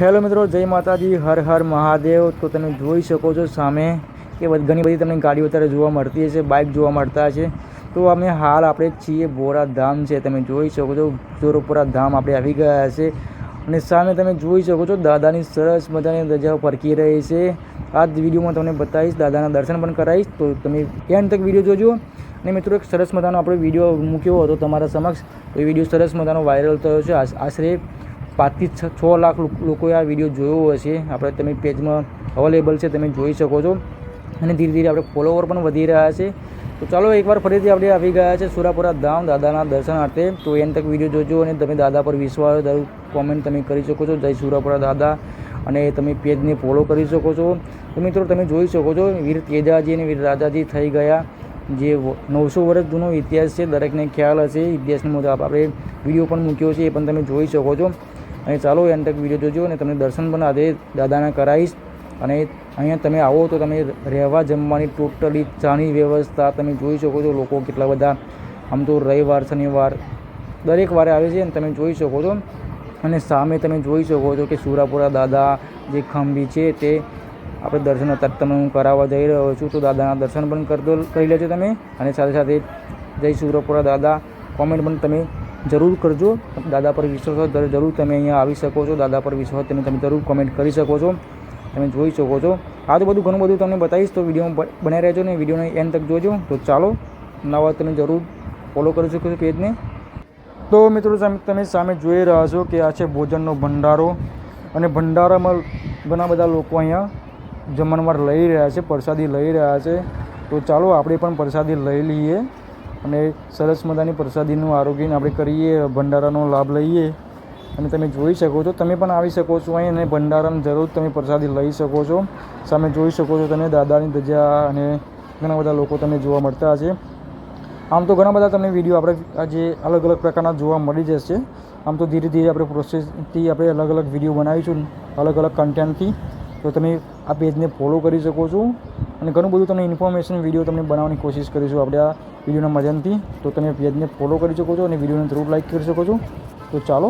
Hello મિત્રો, જય માતાજી, હર હર મહાદેવ. તો તમે જોઈ શકો છો સામે કે ઘણી બધી તમને ગાડીઓ અત્યારે જોવા મળતી હશે, બાઇક જોવા મળતા છે તો અમે હાલ આપણે છીએ બોરા ધામ છે, તમે જોઈ શકો છો, જોરપુરા ધામ આપણે આવી ગયા છે. અને સામે તમે જોઈ શકો છો, દાદાની સરસ મજાની રજાઓ ફરકી રહી છે. આ જ વિડીયોમાં તમને બતાવીશ, દાદાના દર્શન પણ કરાવીશ. તો તમે એન્ડ તક વીડિયો જોજો. અને મિત્રો, એક સરસ મજાનો આપણે વીડિયો મૂક્યો હતો તમારા સમક્ષ. એ વીડિયો સરસ મજાનો વાયરલ થયો છે આશરે પાંચથી છ લાખ લોક- લોકોએ આ વીડિયો જોયો હશે. આપણે તમે પેજમાં અવેલેબલ છે, તમે જોઈ શકો છો. અને ધીરે ધીરે આપણે ફોલોવર પણ વધી રહ્યા છે. તો ચાલો એકવાર ફરીથી આપણે આવી ગયા છે સુરાપુરા ધામ, દાદાના દર્શનાર્થે તો એન તક વીડિયો જોજો અને તમે દાદા પર વિશ્વાસ જરૂર કોમેન્ટ તમે કરી શકો છો. જય સુરાપુરા દાદા. અને તમે પેજને ફોલો કરી શકો છો. તો મિત્રો તમે જોઈ શકો છો, વીર તેજાજી અને વીર રાજાજી થઈ ગયા. જે નવસો વર્ષ જૂનો ઇતિહાસ છે, દરેકને ખ્યાલ હશે. ઇતિહાસનો મુજબ આપણે વીડિયો પણ મૂક્યો છે, એ પણ તમે જોઈ શકો છો. અને ચાલો એન તક વીડિયો જોજો અને તમને દર્શન પણ આજે દાદાના કરાવીશ. અને અહીંયા તમે આવો તો તમે રહેવા જમવાની ટોટલી ચાની વ્યવસ્થા તમે જોઈ શકો છો લોકો કેટલા બધા, આમ તો રવિવાર, શનિવાર દરેક વારે આવે છે અને તમે જોઈ શકો છો. અને સામે તમે જોઈ શકો છો કે સુરાપુરા દાદા જે ખંભી છે તે આપણે દર્શન અત્યારે તમને હું કરાવવા જઈ રહ્યો છું. તો દાદાના દર્શન પણ કરતો કરી લેજો તમે. અને સાથે સાથે જય સુરપુરા દાદા. કોમેન્ટ પણ તમે જરૂર કરજો. દાદા પર વિશ્વાસ હોય જરૂર તમે અહીંયા આવી શકો છો. દાદા પર વિશ્વાસ તમે તમે જરૂર કોમેન્ટ કરી શકો છો. તમે જોઈ શકો છો. આ તો બધું ઘણું બધું તમને બતાવીશ. તો વીડિયો બનાવી રહેજો ને. વિડીયોને એન્ડ તક જોજો. તો ચાલો, નવા તમે જરૂર ફોલો કરી શકો છો પેજને. તો મિત્રો તમે સામે જોઈ રહ્યા છો કે આ છે ભોજનનો ભંડારો. અને ભંડારામાં ઘણા બધા લોકો અહીંયા જમણવાર લઈ રહ્યા છે. પ્રસાદી લઈ રહ્યા છે. તો ચાલો, આપણે પણ પ્રસાદી લઈ લઈએ. અને સરસ મજાની પ્રસાદીનું આરોગ્યને આપણે કરીએ, ભંડારાનો લાભ લઈએ. અને તમે જોઈ શકો છો, તમે પણ આવી શકો છો અહીં અને ભંડારાની જરૂર તમે પ્રસાદી લઈ શકો છો. સામે જોઈ શકો છો તમે દાદાની ધજા અને ઘણા બધા લોકો તમને જોવા મળતા હશે. આમ તો ઘણા બધા તમને વીડિયો આપણે આજે અલગ અલગ પ્રકારના જોવા મળી જશે. આમ તો ધીરે ધીરે આપણે પ્રોસેસથી આપણે અલગ અલગ વીડિયો બનાવીશું અલગ અલગ કન્ટેન્ટથી તો તમે આ પેજને ફોલો કરી શકો છો. અને ઘણું બધું તમને ઇન્ફોર્મેશન વીડિયો તમને બનાવવાની કોશિશ કરીશું આપણે આ વિડીયોના માધ્યમથી. તો તમે પેજને ફોલો કરી શકો છો અને વિડીયોને જરૂર લાઇક કરી શકો છો. તો ચાલો